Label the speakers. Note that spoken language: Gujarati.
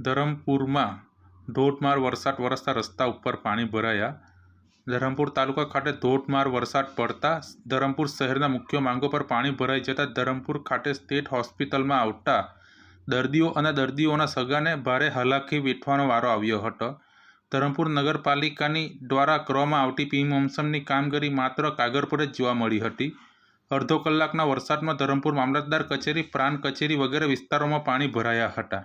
Speaker 1: ધરમપુરમાં ધોધમાર વરસાદ વરસતા રસ્તા ઉપર પાણી ભરાયા. ધરમપુર તાલુકા ખાતે ધોધમાર વરસાદ પડતા ધરમપુર શહેરના મુખ્ય માંગો પર પાણી ભરાઈ જતા ધરમપુર ખાતે સ્ટેટ હોસ્પિટલમાં આવતા દર્દીઓ અને દર્દીઓના સગાને ભારે હાલાકી વેઠવાનો વારો આવ્યો હતો. ધરમપુર નગરપાલિકાની દ્વારા કરવામાં આવતી પીમોમસમની કામગીરી માત્ર કાગળ પર જ જોવા મળી હતી. અડધો કલાકના વરસાદમાં ધરમપુર મામલતદાર કચેરી, પ્રાંત કચેરી વગેરે વિસ્તારોમાં પાણી ભરાયા હતા.